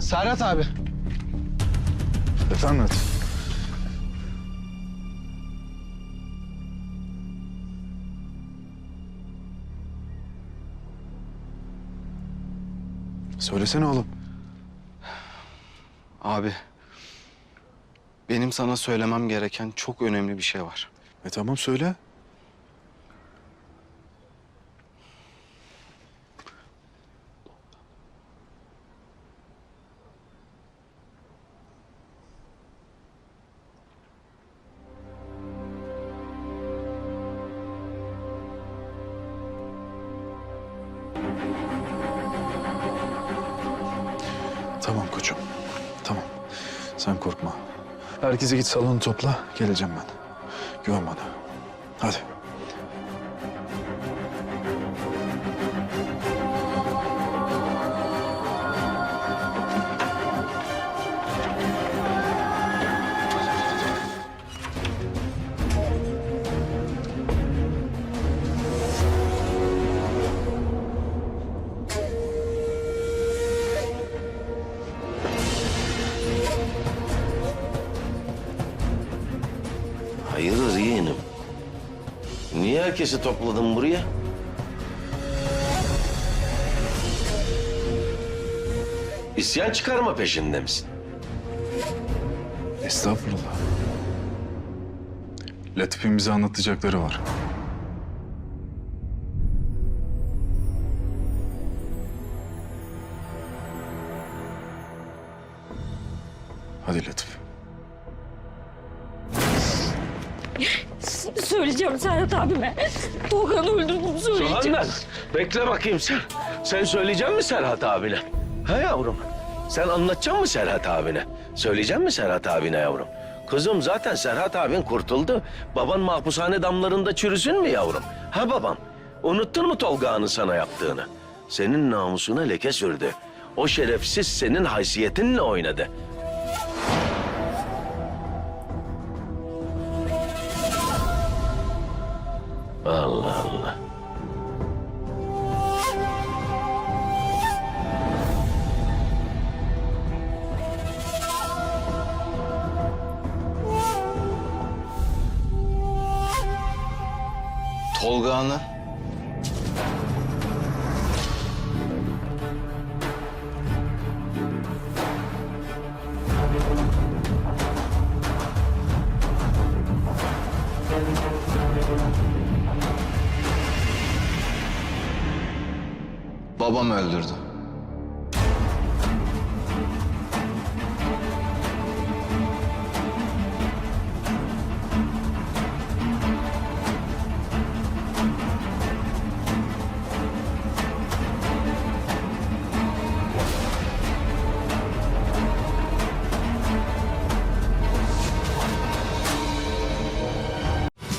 Serhat abi. Efendim. Söylesene oğlum. Abi. Benim sana söylemem gereken çok önemli bir şey var. E tamam söyle. Tamam koçum. Tamam. Sen korkma. Herkese git salonu topla. Geleceğim ben. Güven bana. Hadi. Hayırdır yeğenim? Niye herkesi topladın buraya? İsyan çıkarma peşinde misin? Estağfurullah. Latif'in bize anlatacakları var. Hadi Latif. Söyleyeceğim Serhat abime. Tolga'nı öldürdüm söyleyeceğim. Handan bekle bakayım sen. Sen söyleyecek misin Serhat abine? Ha yavrum? Sen anlatacak mısın Serhat abine? Söyleyecek misin Serhat abine yavrum? Kızım zaten Serhat abin kurtuldu. Baban mahpushane damlarında çürüsün mü yavrum? Ha babam? Unuttun mu Tolga'nın sana yaptığını? Senin namusuna leke sürdü. O şerefsiz senin haysiyetinle oynadı. Tolga'nı babam öldürdü.